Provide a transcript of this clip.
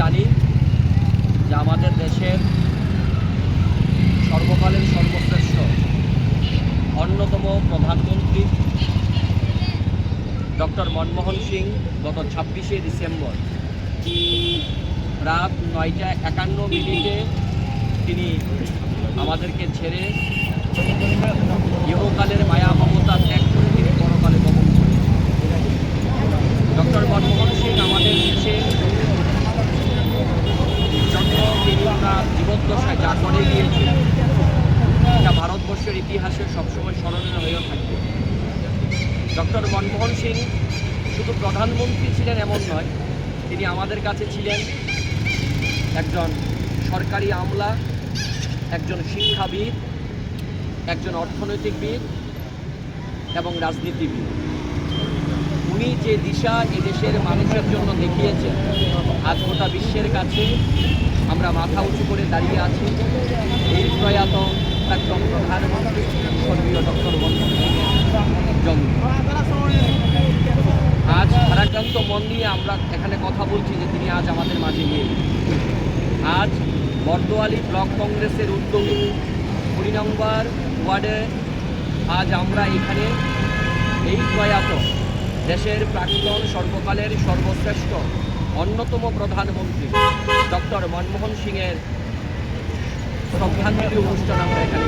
জানি যে আমাদের দেশের সর্বকালের সর্বশ্রেষ্ঠ, অন্যতম প্রধানমন্ত্রী ডক্টর মনমোহন সিং গত ছাব্বিশে ডিসেম্বর। রাত নয়টা একান্ন মিনিটে তিনি আমাদেরকে ছেড়ে ইহকালের মায়া মমতা ত্যাগ করে তিনি পরকালে গমন করেন। ডক্টর মনমোহন সিং আমাদের দেশে জন্য তিনি ওনার জীবদ্দশায় যা করে গিয়েছিলেন এটা ভারতবর্ষের ইতিহাসে সবসময় স্মরণীয় হয়েও থাকবে ডক্টর মনমোহন সিং শুধু প্রধানমন্ত্রী ছিলেন এমন নয়, তিনি আমাদের কাছে ছিলেন একজন সরকারি আমলা, একজন শিক্ষাবিদ, একজন অর্থনৈতিকবিদ এবং রাজনীতিবিদ। উনি যে দিশা এদেশের মানুষের জন্য দেখিয়েছেন, আজ গোটা বিশ্বের কাছে আমরা মাথা উঁচু করে দাঁড়িয়ে আছি। এই প্রয়াত প্রাক্তন প্রধানমন্ত্রী স্বর্গীয় ডক্টর জন্ম। আজ ভারাক্রান্ত মন নিয়ে আমরা এখানে কথা বলছি যে তিনি আজ আমাদের মাঝে নেই আজ বর্দোয়ালি ব্লক কংগ্রেসের উদ্যোগে কুড়ি নম্বর ওয়ার্ডে আজ আমরা এখানে এই প্রয়াত দেশের প্রাক্তন সর্বকালের সর্বশ্রেষ্ঠ অন্যতম প্রধানমন্ত্রী ডক্টর মনমোহন সিংয়ের শ্রদ্ধাঞ্জলি অনুষ্ঠান আমরা এখানে